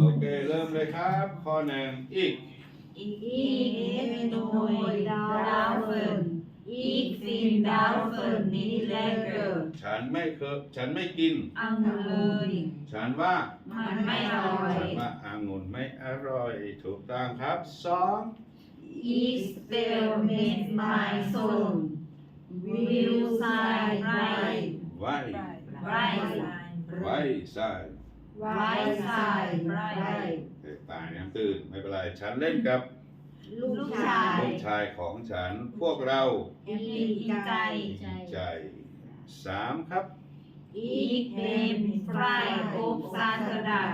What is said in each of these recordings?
โอเคเริ่มเลยครับ ข้อหนึ่งอีก Ik nooit duiven. Ik vind duiven niet lekker. ฉันไม่เคยฉันไม่กิน Angelen. ฉันว่า Maar mij ฉัน nooit. ว่าอางุ่นไม่อร่อย ถูกต้องครับสอง Ik speel met mijn zoon. Wil zijn vrij. ไว้ Vrij. ไว้ใส่ Wij zijn vrij. เด็กตายน้ำตื่นไม่เป็นไร ฉันเล่นกับลูกลูกชายชายของฉัน พวกเราดีใจดีใจสามครับ Ik ben vrij op zaterdag.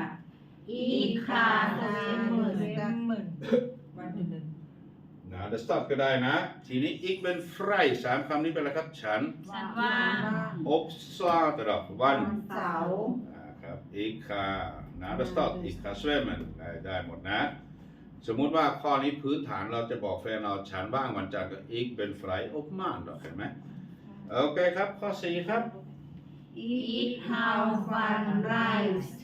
Ik ga zwemmen. นะเดสต็อปก็ได้นะ ทีนี้อีกเป็นไฟสามคำนี้เป็นอะไรครับ ฉัน ฉันว่างอบซาตรอกวันเสาร์ นะครับอีกค่ะนะเดสต็อปอีกค่ะสวมนได้ได้หมดนะ สมมุติว่าข้อนี้พื้นฐานเราจะบอกแฟนเราฉันว่างวันจันทร์ก็อีกเป็นไฟอบมานหรอกเห็นไหมโอเคครับ ข้อสี่ครับ Ik hou van rijst.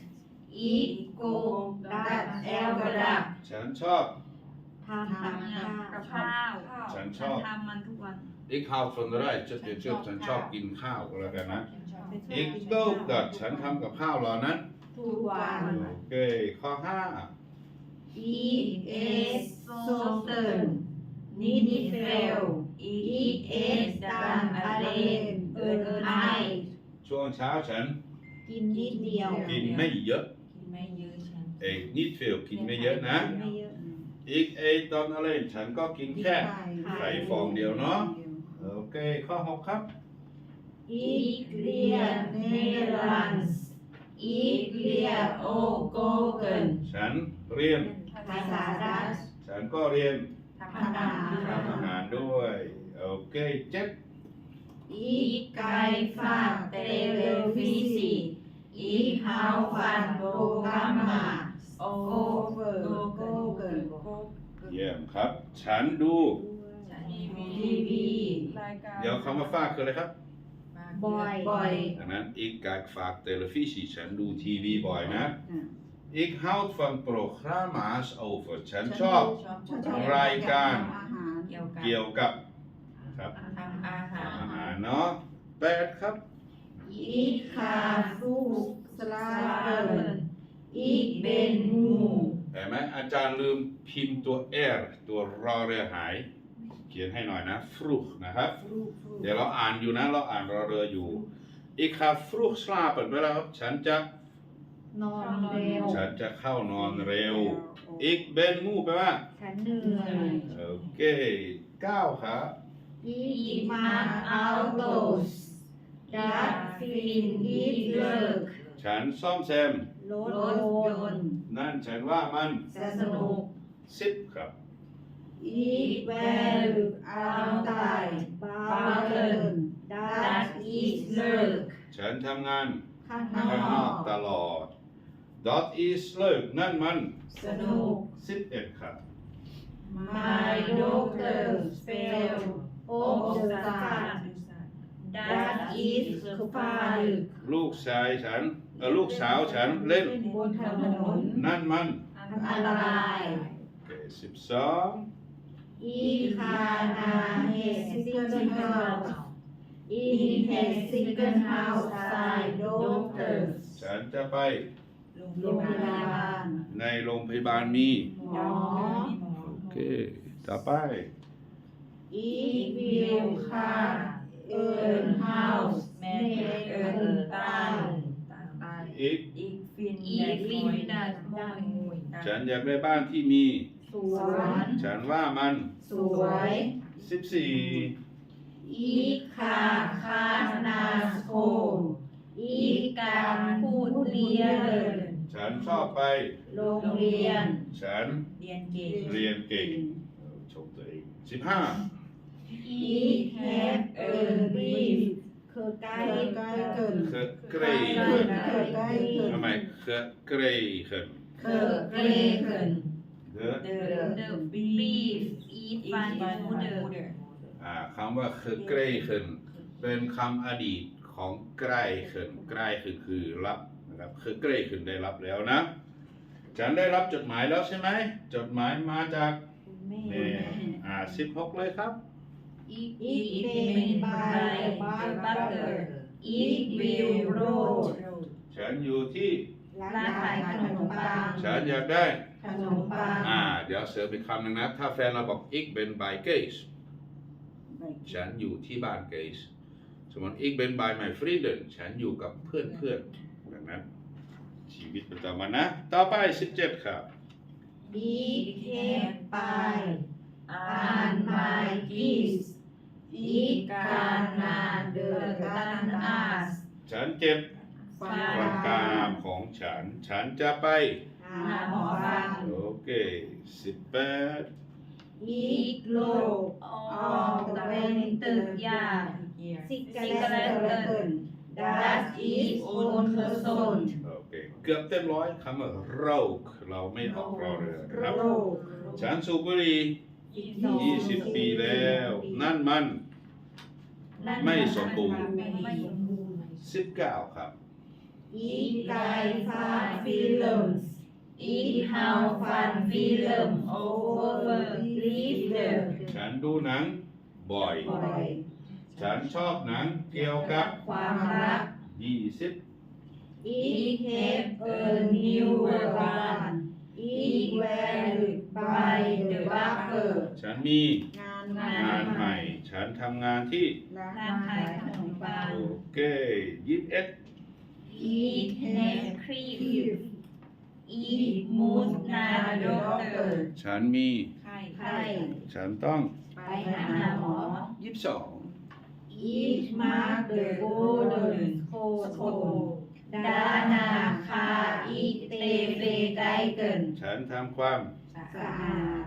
Ik kook dat elke dag. ฉันชอบทำกับข้าวฉันชอบทำมันทุกวันอีกข้าวฟันไรจะเดี๋ยวเชื่อฉันชอบกินข้าวก็แล้วกันนะ อีกโต๊ะกับฉันทำกับข้าวเหล่านั้น ทุกวันโอเคข้อห้า Ik eet soorten. Niet veel. Ik eet dan alleen een ei. ช่วงเช้าฉันกินนิดเดียว กินไม่เยอะกินไม่เยอะฉันเอกนิดเฟลกินไม่เยอะนะ ไม่เยอะอีกเอตอนอะไรฉันก็กินแค่ไข่ฟองเดียวเนาะโอเคข้อหกครับ Ik leer Nederlands. Ik leer ook koken. ฉันเรียน ภาษาดัตช์ฉันก็เรียนทำอาหารทำอาหารด้วย โอเค เจ็ด Ik kijk vaak televisie. Ik hou van programma's over koken. เยี่ยมครับ ฉันดู TV รายการเดี๋ยวคำว่าฟากคืออะไรครับ บ่อย บ่อย ดังนั้นอีกการฝากเทเลวิ sie ฉันดูทีวีบ่อยนะอีก houd van programma's over ฉันชอบรายการเกี่ยวกับเกี่ยวกับครับทำอาหาร อาหารเนาะแปดครับ Ik ga vroeg slapen. Ik ben moe. เห็นไหมอาจารย์ลืมพิมพ์ตัว r ตัวรอเรือหาย เขียนให้หน่อยนะฟรุกนะครับ เดี๋ยวเราอ่านอยู่นะ เราอ่านรอเรืออยู่อีกครับฟรุกสลาเปิดไว้แล้วครับ ฉันจะนอนเร็ว ฉันจะเข้านอนเร็ว อีกเบนมูแปลว่า ฉันเหนื่อย โอเคเก้าครับ Ik maak auto's. Dat vind ik leuk. ฉันซ่อมแซมรถยนต์นั่นฉันว่ามันสนุกสิบครับ Ik werk altijd buiten. Dat is leuk. ฉันทำงานข้างข้างนอกตลอด That is เลิกนั่นมัน สนุกสิบเอ็ดครับ My doctor spell op de straat. Dat is gevaarlijk. ลูกชายฉันเออลูกสาวฉันเล่น บนถนน นั่นมัน อันตราย โอเค สิบสอง Ik ga naar het ziekenhuis. In het ziekenhuis zijn dokters. ฉันจะไปโรงพยาบาลในโรงพยาบาลมีหมอโอเคต่อไป Ik wil graag een huis met een tuin. อีกอีกฟินอีกฟินดัดมอยฉันอยากได้บ้านที่มี สวนฉันว่ามัน สวยสิบสี่ Ik ga graag naar school. Ik kan goed leren. ฉันชอบไป โรงเรียน ฉันเรียนเก่งเรียนเก่งเออชมตัวเองสิบห้า Ik heb een brief gekeken. เคเกรย์ขึ้นทำไมเคเกรย์ขึ้น Gekregen. เดอเดอ The brief is ฟัน van มู moeder. เดอร์อ่าคำว่าเคเกรย์ขึ้น เป็นคำอดีตของใกล้ขึ้นใกล้ขึ้นคือรับนะครับเคเกรย์ขึ้นได้รับแล้วนะ ฉันได้รับจดหมายแล้วใช่ไหม จดหมายมาจากแม่นี่อ่าสิบหกเลยครับ It is made by the butter It will roll ฉันอยู่ที่ร้านขายขนมปังฉันอยากได้ ขนมปังอ่าเดี๋ยวเสริมอีกคำหนึ่งนะ ถ้าแฟนเราบอกอีกเป็นบายเกสฉันอยู่ที่บ้านเกสสมมติอีกเป็นบาย my friend ฉันอยู่กับเพื่อนเพื่อนๆดังนั้นชีวิตประจำวันนะ ต่อไป 17 ครับ It came by อ่านไมกิสอีกานาเดอตันอาสฉันเจ็บฟาฟันกรามของฉัน ฉันจะไป หาหมอฟันโอเค18อีกโลกออกตะเวนตึกยา สิกาเลเกินดัสอีสโอนเคอร์โซนโอเคเกือบเต็มร้อยคำว่าโรคเราไม่ออกรอเรือนะครับ โรคฉันสูบบุหรี่ 20 ปีแล้ว นั่นมัน ไม่สมบูรณ์ไม่สมบูรณ์19 ครับ อีกไก่ฟาดฟิลม ส์อีกฮาวฟันฟิลมโอเวอร์ลีฟเดอร์ฉันดูหนังบ่อยบ่อย ฉันชอบหนังเกี่ยวกับความรัก 20อีกเฮปเออร์นิวเวอร์วันอีกแวร์บายเดอะบัคเกอร์ฉันมีงานงานใหม่ ฉันทำงานที่ ร้านขายขนมปังโอเค 21อีกเฮปครีมอีกมูสนาโดเตอร์ฉันมีไข่ไข้ฉันต้องไปหาหมอ22อีกมาร์เดอะโกลเดนโคโคดานาคาอีกเตเฟไกเกินฉันทำความสะสะอาอาดด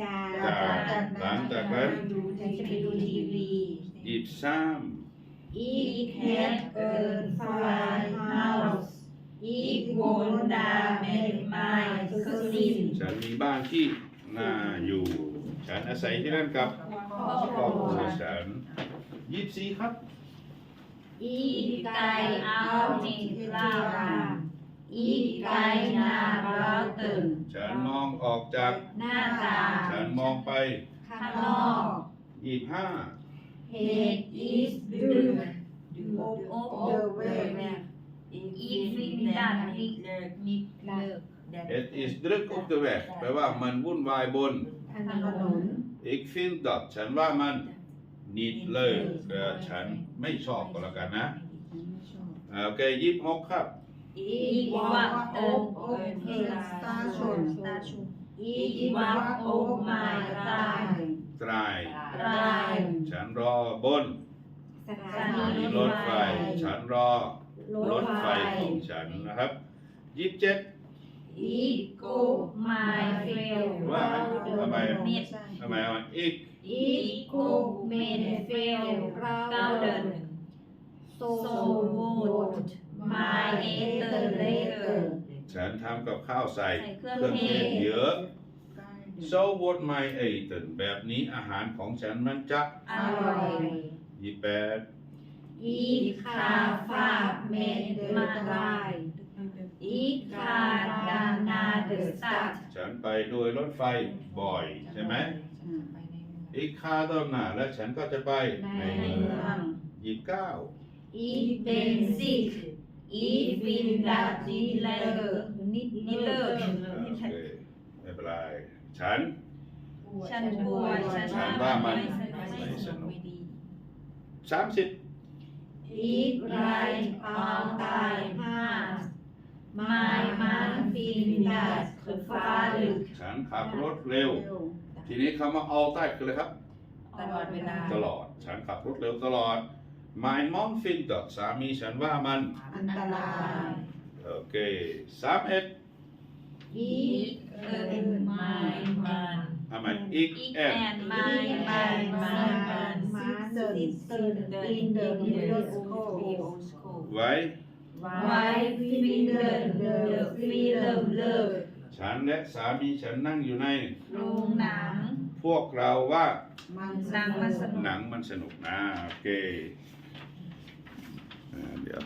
จาจากหลังจากนั้นฉันจะไปดูทีวี23อีกแฮปเอิร์นฟลายเฮาส์ อีกโวนดาเมนไมคือซินฉันมีบ้านที่น่าอยู่ ฉันอาศัยที่นั่นกับครอบคครรัอบครัววฉัน24ครับอีกไก่เอาจิงลาวาอีกไก่นาเราตึงฉันมองออกจาก หน้าตาฉันมองไปข้างนอก25 Head is blue โอ้ of the way อีกฟิ นดันนิเลิกนิเลิก Het is druk op de weg แปลว่ามันวุ่นวายบนถนน Ik vind dat ฉันว่ามันนิดเลยเออฉันไม่ชอบก็แล้วกันนะอ่าโอเค26ครับอีกวักโอกโอกเฮสตาชนอีกวักโอกไม้ตายตรายตายฉันรอบนสถานีรถไฟ ฉันรอ รถไฟของฉันนะครับ27อีกโกไม้เฟลว่าทำไมเม็ดทำไมเอาอีกอีกโกเมนเฟลเราเก้าเดินโซโวดไม้เอเตอร์เลเกอร์ฉันทำกับข้าวใส่ใส่เครื่องเครื่องเทเทศศเยอะ so what my eten แบบนี้อาหารของฉันมันจะอร่อยยี่แปด อีกคาฟาเมนเดอร์ไดอีกคาดานาเดอร์สัตฉันไปด้วยรถไฟบ่อยใช่ไหมอีกคาตอนหน้าแล้วฉันก็จะไปในในเมืเมือองงยี่สิบเก้าอีกเป็นสิกอีกบินดาดิเลเกอร์นิดนิเลิกโอเคไม่เป็นไรฉัน ฉันป่วยฉันฉันว่ามันไม่สนุกไม่ดีสามสิบ อีกไรเอาตายห้าไม้มันฟินดัสคือฟ้าลึกฉันขับรถเร็ว ทีนี้คำว่า all ใต้คืออะไรครับ ตลอดเวลา ตลอด ฉันขับรถเร็วตลอด my mom think that สามีฉันว่ามัน อันตราย โอเคสามเอ็ดอีกเอิ นไม้มันทำไมอีกอีกแอแอนนไม้มันไม้มันมาเดินเดินอินเดอร์มิดสโคไว้ไว้ฟินเดินเดินฟิลมเลิกฉันและสามีฉันนั่งอยู่ใน โรงหนัง พวกเราว่า มันหนังมันสนุก หนังมันสนุกนะ โอเคอ่าเดี๋ยว